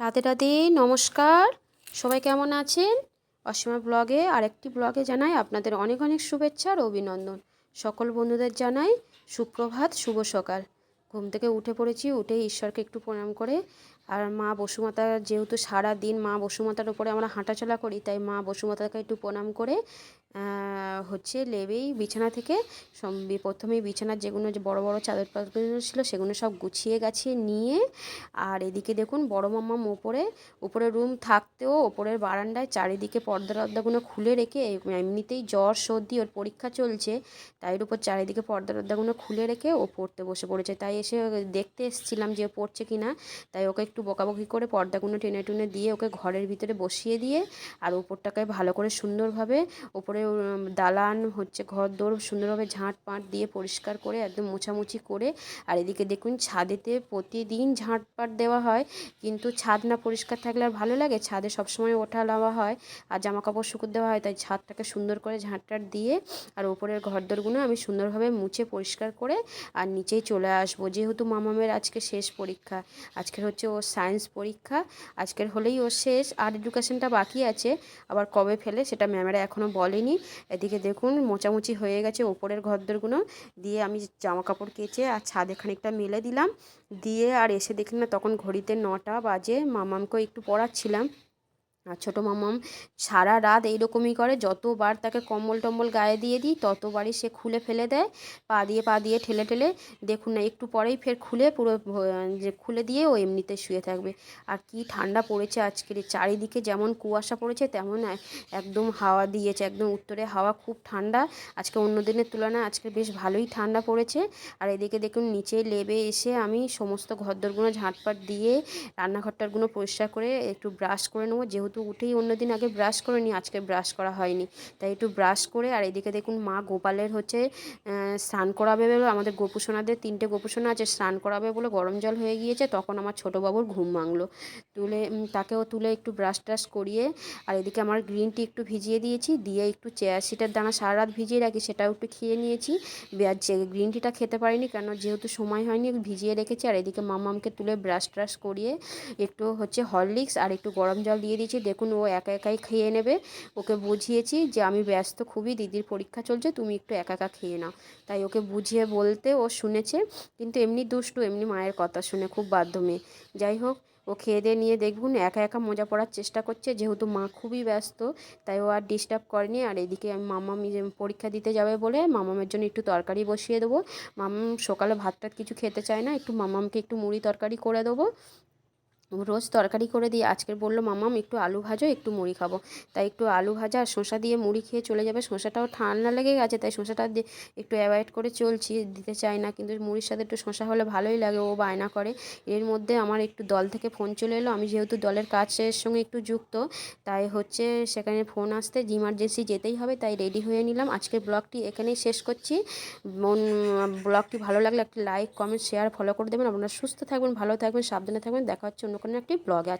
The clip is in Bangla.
রাধে রাধে, নমস্কার। সবাই কেমন আছেন? অসীমা ব্লগে আরেকটি ব্লগে জানাই আপনাদের অনেক অনেক শুভেচ্ছা আর অভিনন্দন। সকল বন্ধুদের জানাই সুপ্রভাত, শুভ সকাল। ঘুম থেকে উঠে পড়েছি উঠে ঈশ্বরকে একটু প্রণাম করে আর মা বসুমাতা যেহেতু সারা দিন মা বসুমাতার উপরে আমরা হাঁটাচলা করি, তাই মা বসুমাতাকে একটু প্রণাম করে হচ্ছে লেবেই বিছানা থেকে প্রথমেই বিছানার যেগুলো যে বড় বড় চাদর টাদরগুলো ছিল সেগুলো সব গুছিয়ে গাছিয়ে নিয়ে, আর এদিকে দেখুন বড় মাম্মাম ওপরে উপরে রুম থাকতেও ওপরের বারান্দায় চারিদিকে পর্দা টর্দাগুলো খুলে রেখে এমনিতেই জ্বর সর্দি ওর পরীক্ষা চলছে, তাই এর উপর চারিদিকে পর্দা টর্দাগুলো খুলে রেখে ও পড়তে বসে পড়েছে, তাই এসে দেখতে এসেছিলাম যে পড়ছে কি না তাই ওকে একটু বকাবকি করে পর্দাগুলো টেনে টুনে দিয়ে ওকে ঘরের ভিতরে বসিয়ে দিয়ে আর ওপরটাকে ভালো করে সুন্দরভাবে ওপরে দালান হচ্ছে ঘর দৌড় সুন্দরভাবে ঝাঁট পাঁট দিয়ে পরিষ্কার করে একদম মোছামুছি করে আর এদিকে দেখুন ছাদেতে প্রতিদিন ঝাঁট পাট দেওয়া হয়। কিন্তু ছাদ না পরিষ্কার থাকলে আর ভালো লাগে? ছাদে সবসময় ওঠা লাওয়া হয় আর জামা কাপড় শুকুর দেওয়া হয়, তাই ছাদটাকে সুন্দর করে ঝাঁট টাট দিয়ে আর ওপরের ঘর ঘরদোরগুলো আমি সুন্দরভাবে মুছে পরিষ্কার করে আর নিচেই চলে আসব। যেহেতু মামামের আজকে শেষ পরীক্ষা, আজকের হচ্ছে ওর সায়েন্স পরীক্ষা, আজকের হলেই ও শেষ। আর এডুকেশনটা বাকি আছে, আবার কবে ফেলে সেটা ম্যামেরা এখনও বলেনি। এদিকে দেখুন মোচামুচি হয়ে গেছে ওপরের ঘরদরগুলো। দিয়ে আমি জামা কাপড় কেচে আর ছাদে খানিকটা মেলে দিলাম। দিয়ে আর এসে দেখি না, তখন ঘড়িতে নটা বাজে। মামামকেও একটু পড়াচ্ছিলাম। আর ছোটো মামাম সারা রাত এইরকমই করে, যতবার তাকে কম্বল টম্বল গায়ে দিয়ে দিই, ততবারই সে খুলে ফেলে দেয়, পা দিয়ে পা দিয়ে ঠেলে ঠেলে। দেখুন না, একটু পরেই ফের খুলে পুরো যে খুলে দিয়ে ও এমনিতে শুয়ে থাকবে। আর কি ঠান্ডা পড়েছে আজকের চারিদিকে, যেমন কুয়াশা পড়েছে তেমন একদম হাওয়া দিয়েছে, একদম উত্তরে হাওয়া খুব ঠান্ডা। আজকে অন্য দিনের তুলনায় আজকে বেশ ভালোই ঠান্ডা পড়েছে। আর এদিকে দেখুন, নিচে লেবে এসে আমি সমস্ত ঘরদোরগুলো ঝাঁটপাট দিয়ে রান্নাঘরটারগুলো পরিষ্কার করে একটু ব্রাশ করে নেব, যেহেতু তো উঠেই অন্য দিন আগে ব্রাশ করে নিই আজকে ব্রাশ করা হয়নি। তাই একটু ব্রাশ করে, আর এদিকে দেখুন মা গোপালের হচ্ছে স্নান করাবে বলে, আমাদের গোপুসোনাদের তিনটে গোপুসোনা আছে, স্নান করাবে বলে গরম জল হয়ে গিয়েছে, তখন আমার ছোটো বাবুর ঘুম ভাঙলো। তুলে তাকেও তুলে একটু ব্রাশ ট্রাশ করিয়ে, আর এদিকে আমার গ্রিন টি একটু ভিজিয়ে দিয়েছি, দিয়ে একটু চেয়ার সিটের দানা সারা রাত ভিজিয়ে রাখি, সেটাও একটু খেয়ে নিয়েছি। গ্রিন টিটা খেতে পারিনি কেন যেহেতু সময় হয়নি, ভিজিয়ে রেখেছি, আর এদিকে মামামকে তুলে ব্রাশ ট্রাশ করিয়ে, একটু হচ্ছে হরলিক্স আর একটু গরম জল দিয়ে দিয়েছি দেখুন, ও একা একাই খেয়ে নেবে। ওকে বুঝিয়েছি যে, আমি ব্যস্ত, খুবই দিদির পরীক্ষা চলছে, তুমি একটু একা একা খেয়ে নাও। তাই ওকে বুঝিয়ে বলতে ও শুনেছে, কিন্তু এমনি দুষ্টু, এমনি মায়ের কথা শুনে, খুব বাধ্য মেয়ে। যাই হোক, ও খেয়ে দিয়ে নিয়ে দেখুন, একা একা মজা পড়ার চেষ্টা করছে, যেহেতু মা খুবই ব্যস্ত, তাই ও আর ডিস্টার্ব করেনি। আর এদিকে আমি মামামি পরীক্ষা দিতে যাবে বলে, মামামের জন্য একটু তরকারি বসিয়ে দেবো। মামাম সকালে ভাত টাত কিছু খেতে চায় না, একটু মামামকে একটু মুড়ি তরকারি করে দেবো। রোজ তরকারি করে দিয়ে আজকের বলল মামাম একটু আলু ভাজো, একটু মুড়ি খাব। তাই একটু আলু ভাজা আর শসা দিয়ে মুড়ি খেয়ে চলে যাবে। শসাটাও ঠান্ডা লেগে গেছে, তাই শসাটা একটু অ্যাভয়েড করে চলছি, দিতে চাই না। কিন্তু মুড়ির সাথে একটু শসা হলে ভালোই লাগে, ও বায়না করে। এর মধ্যে আমার একটু দল থেকে ফোন চলে এলো। আমি যেহেতু দলের কাজের সঙ্গে একটু যুক্ত, তাই হচ্ছে সেখানে ফোন আসতে ইমার্জেন্সি যেতেই হবে, তাই রেডি হয়ে নিলাম। আজকের ব্লগটি এখানেই শেষ করছি। মন ব্লগটি ভালো লাগলে একটি লাইক কমেন্ট শেয়ার ফলো করে দেবেন। আপনারা সুস্থ থাকবেন, ভালো থাকবেন, সাবধানে থাকবেন। দেখা হচ্ছে কোনো একটি ব্লগে